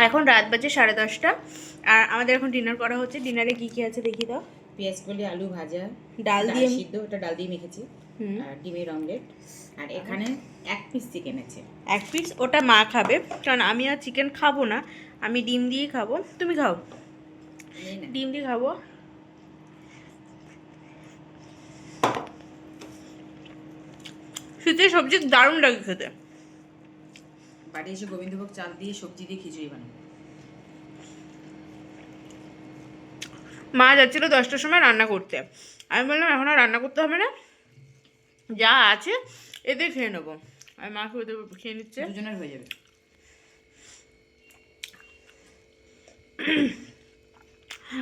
এখন রাত বাজে সাড়ে দশটা। আর আমাদের এখন ডিনার করা হচ্ছে। ডিনারে কি কি আছে দেখি দাও। পেঁয়াজ কলি আলু ভাজা ডাল দিয়ে সিদ্ধ ওটা ডাল দিয়ে মেখেছি। হুম। আর ডিমের অমলেট। আর এখানে এক পিস চিকেন আছে। এক পিস ওটা মা খাবে। কারণ আমি আর চিকেন খাব না। আমি ডিম দিয়েই খাব। তুমি খাও। ডিম দিয়ে খাব। শীতের সবজি দারুণ লাগে খেতে। বাড়ি এসে গোবিন্দভোগ চাল দিয়ে সবজি দিয়ে খিচুড়ি বানাবো। মা যাচ্ছিল দশটার সময় রান্না করতে। আমি বললাম এখন আর রান্না করতে হবে না। যা আছে এতে খেয়ে নেব। আমি মাকে ওদের খেয়ে নিচ্ছে। দুজনের হয়ে যাবে।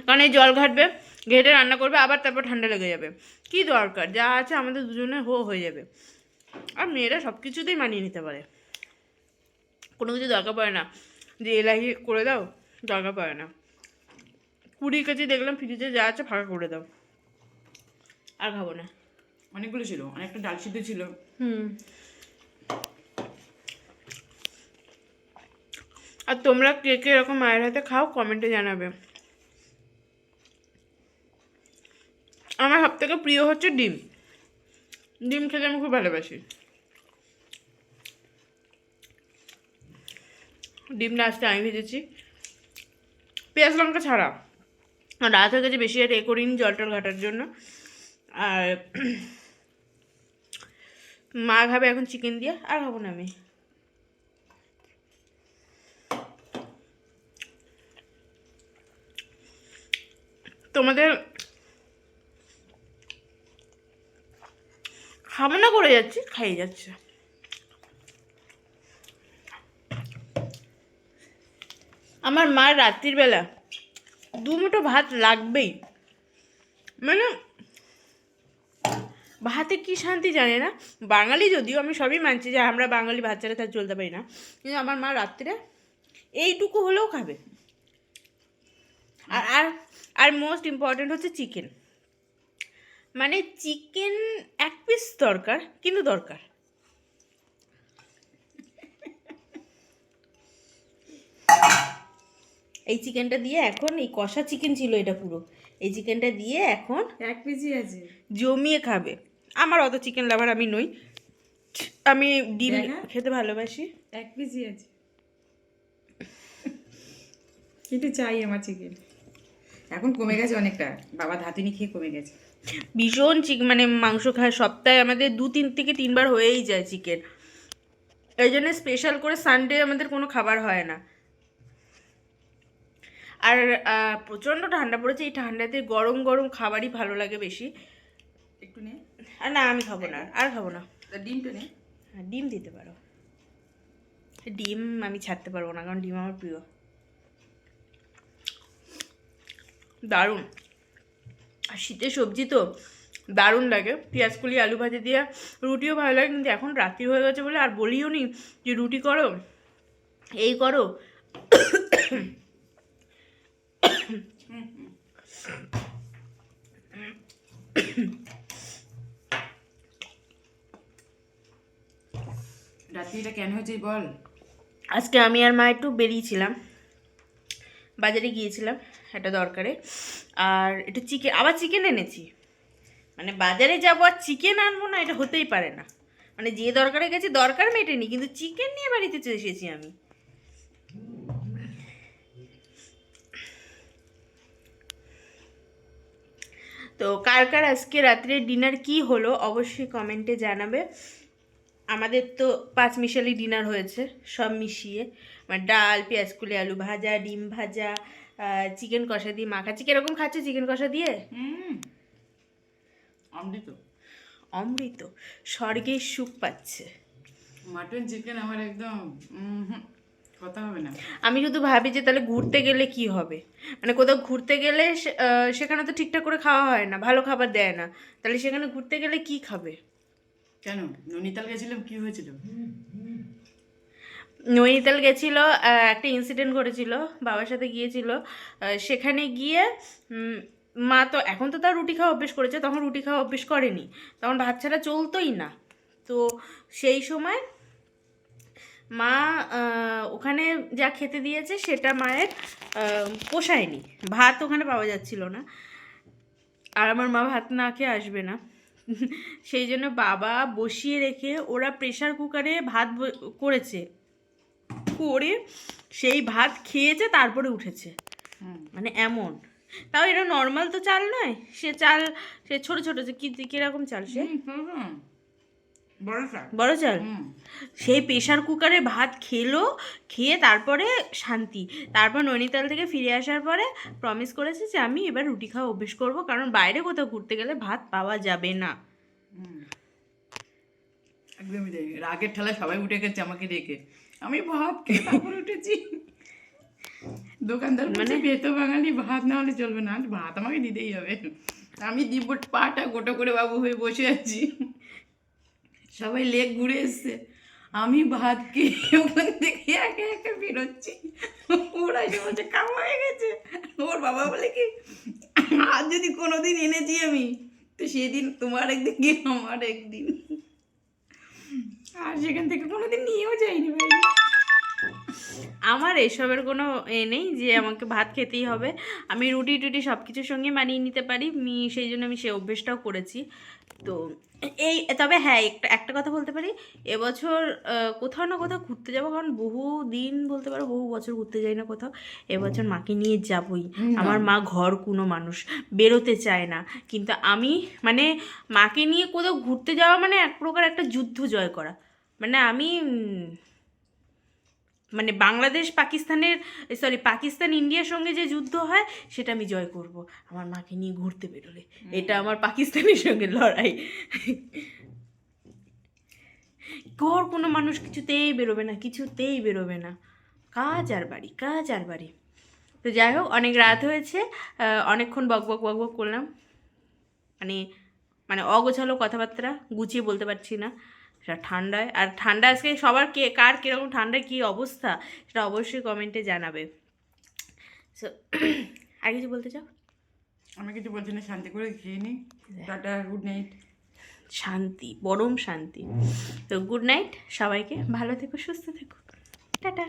কারণ এই জল ঘাটবে ঘেটে রান্না করবে আবার তারপর ঠান্ডা লেগে যাবে। কি দরকার? যা আছে আমাদের দুজনে হো হয়ে যাবে। আর মেয়েরা সব কিছুতেই মানিয়ে নিতে পারে। কোনো কিছু দরকার পড়ে না। যে এলাহি করে দাও দরকার পড়ে না। কুড়ি কেজি দেখলাম ফ্রিজে যা আছে ফাঁকা করে দাও। আর খাব না। অনেকগুলো ছিল অনেকটা ডাল সিদ্ধ ছিল। হুম। আর তোমরা কে কে এরকম মায়ের হাতে খাও কমেন্টে জানাবে। আমার সব থেকে প্রিয় হচ্ছে ডিম। ডিম খেতে আমি খুব ভালোবাসি। ডিমটা আজকে আমি ভেজেছি। পেঁয়াজ লঙ্কা ছাড়া। রাত হয়ে গেছে বেশি আর এ করিনি জল টল ঘাটার জন্য। আর মা খাবে এখন চিকেন দিয়ে, আর খাব না আমি। তোমাদের খাব না করে যাচ্ছি, খাইয়ে যাচ্ছে। আমার মার রাত্রির বেলা দু মুঠো ভাত লাগবেই। মানে ভাতে কি শান্তি জানে না? বাঙালি যদিও আমি সবই মানছি যে আমরা বাঙালি ভাত ছাড়া তার চলতে পারি না। কিন্তু আমার মা রাত্রে এইটুকু হলেও খাবে। আর আর আর মোস্ট ইম্পর্ট্যান্ট হচ্ছে চিকেন মানে চিকেন এক পিস দরকার, কিন্তু দরকার। এই চিকেনটা দিয়ে এখন এই কষা চিকেন ছিল এটা পুরো। এই চিকেনটা দিয়ে এখন এক পিসই আছে। জমিয়ে খাবে। আমার অত চিকেন লাভার আমি নই। আমি ডিম। খেতে ভালোবাসি। এক পিসই আছে। কিন্তু চাই আমার চিকেন। এখন কমে গেছে অনেকটা। বাবা ধাতুনি খেয়ে কমে গেছে। ভীষণ চিক মানে মাংস খায় সপ্তাহে আমাদের দু তিন থেকে তিনবার হয়েই যায় চিকেন। এই জন্য স্পেশাল করে সানডে আমাদের কোনো খাবার হয় না। আর প্রচণ্ড ঠান্ডা পড়েছে। এই ঠান্ডাতে গরম গরম খাবারই ভালো লাগে বেশি। একটু নে। আর না আমি খাব না। আর খাব না। ডিমটা নে। হ্যাঁ, ডিম দিতে পারো। ডিম আমি ছাড়তে পারব না কারণ ডিম আমার প্রিয়। দারুণ। আর শীতের সবজি তো দারুণ লাগে। পেঁয়াজ কলি আলু ভাজা দিয়ে রুটিও ভালো লাগে কিন্তু এখন রাত্রি হয়ে গেছে বলে আর বলিও নি যে রুটি করো এই করো। রাত্রিটা কেন হয়েছে বল? আজকে আমি আর মা একটু বেরিয়েছিলাম। বাজারে গিয়েছিলাম, একটা দরকারে। আর একটু চিকেন আবার চিকেন এনেছি। মানে বাজারে যাব আর চিকেন আনব না, এটা হতেই পারে না। মানে যে দরকারে গেছি, দরকার মেটেনি, কিন্তু চিকেন নিয়ে বাড়িতে চলে এসেছি আমি। তো কার কার আজকে রাত্রে ডিনার কি হলো অবশ্যই কমেন্টে জানাবে। আমাদের তো পাঁচ মিশালি ডিনার হয়েছে সব মিশিয়ে। মানে ডাল পেঁয়াজ কুলি আলু ভাজা ডিম ভাজা চিকেন কষা দিয়ে মাখা। চিকেন এরকম খাচ্ছে চিকেন কষা দিয়ে? হুম। অমৃত। অমৃত। স্বর্গের সুখ পাচ্ছে। মাটন চিকেন আমার একদম কথা হবে না। আমি শুধু ভাবি যে তাহলে ঘুরতে গেলে কি হবে? মানে কোথাও ঘুরতে গেলে সেখানে তো ঠিকঠাক করে খাওয়া হয় না ভালো খাবার দেয় না। তাহলে সেখানে ঘুরতে গেলে কি খাবে? কেন? নৈনিতাল গেছিলাম কি হয়েছিল? নৈনিতাল গেছিল একটা ইনসিডেন্ট ঘটেছিল বাবার সাথে গিয়েছিল। সেখানে গিয়ে মা তো এখন তো তার রুটি খাওয়া অভ্যেস করেছে তখন রুটি খাওয়া অভ্যেস করেনি। তখন ভাত ছাড়া চলতোই না। তো সেই সময় মা ওখানে যা খেতে দিয়েছে সেটা মায়ের পোষায়নি। ভাত ওখানে পাওয়া যাচ্ছিল না। আর আমার মা ভাত না খেয়ে আসবে না। সেই জন্য বাবা বসিয়ে রেখে ওরা প্রেশার কুকারে ভাত করেছে। করে সেই ভাত খেয়েছে তারপরে উঠেছে। মানে এমন। তাও এটা নর্মাল তো চাল নয় সে চাল সে ছোট ছোট যে কি কীরকম চাল সে। বড় চাল। সেই প্রেশার কুকারে ভাত খেলো খেয়ে তারপরে শান্তি। তারপর নৈনিতাল থেকে ফিরে আসার পরে প্রমিস করেছে যে আমি এবার রুটি খাওয়া অভ্যেস করব কারণ বাইরে কোথাও ঘুরতে গেলে ভাত পাওয়া যাবে না। একদমই তাই। রাগের ঠেলা সবাই উঠে গেছে আমাকে দেখে আমি ভাত খেয়ে তারপর উঠেছি? দোকানদার মানে ভেতো বাঙালি ভাত না হলে চলবে না। ভাত আমাকে দিতেই হবে। আমি দিব পাটা গোটো করে বাবু হয়ে বসে আছি। সবাই লেক ঘুরে এসছে। আমি ভাত খেয়ে ওখান থেকে একে একে বেরোচ্ছি। ওরা এসে বলছে, কাম হয়ে গেছে। ওর বাবা বলে কি আর যদি কোনোদিন এনেছি আমি, তো সেদিন তোমার একদিন কি আমার একদিন। আর সেখান থেকে কোনোদিন নিয়েও যাইনি ভাই। আমার এসবের কোনো এ নেই যে আমাকে ভাত খেতেই হবে। আমি রুটি টুটি সব কিছুর সঙ্গে মানিয়ে নিতে পারি। মি সেই জন্য আমি সেই অভ্যেসটাও করেছি। তো এই তবে হ্যাঁ একটা একটা কথা বলতে পারি। এবছর কোথাও না কোথাও ঘুরতে যাব কারণ বহু দিন বলতে পারো বহু বছর ঘুরতে যাই না কোথাও। এবছর মাকে নিয়ে যাবই। আমার মা ঘর কোনো মানুষ বেরোতে চায় না। কিন্তু আমি মানে মাকে নিয়ে কোথাও ঘুরতে যাওয়া মানে এক প্রকার একটা যুদ্ধ জয় করা। মানে আমি মানে বাংলাদেশ পাকিস্তানের সরি পাকিস্তান ইন্ডিয়ার সঙ্গে যে যুদ্ধ হয় সেটা আমি জয় করব। আমার মাকে নিয়ে ঘুরতে বেরোলে। এটা আমার পাকিস্তানের সঙ্গে লড়াই। ঘর কোনো মানুষ কিছুতেই বেরোবে না কিছুতেই বেরোবে না। কাজ আর বাড়ি কাজ আর বাড়ি। তো যাই হোক অনেক রাত হয়েছে অনেকক্ষণ বক বক বক বক করলাম। মানে মানে অগোছালো কথাবার্তা গুছিয়ে বলতে পারছি না। সেটা ঠান্ডায়। আর ঠান্ডা আজকে সবার কে কার কীরকম ঠান্ডায় কী অবস্থা সেটা অবশ্যই কমেন্টে জানাবে। সো আর কিছু বলতে চাও? আমি কিছু বলছি না শান্তি করে খেয়ে নিই টাটা গুড নাইট শান্তি পরম শান্তি। তো গুড নাইট সবাইকে ভালো থেকো সুস্থ থেকো। টাটা।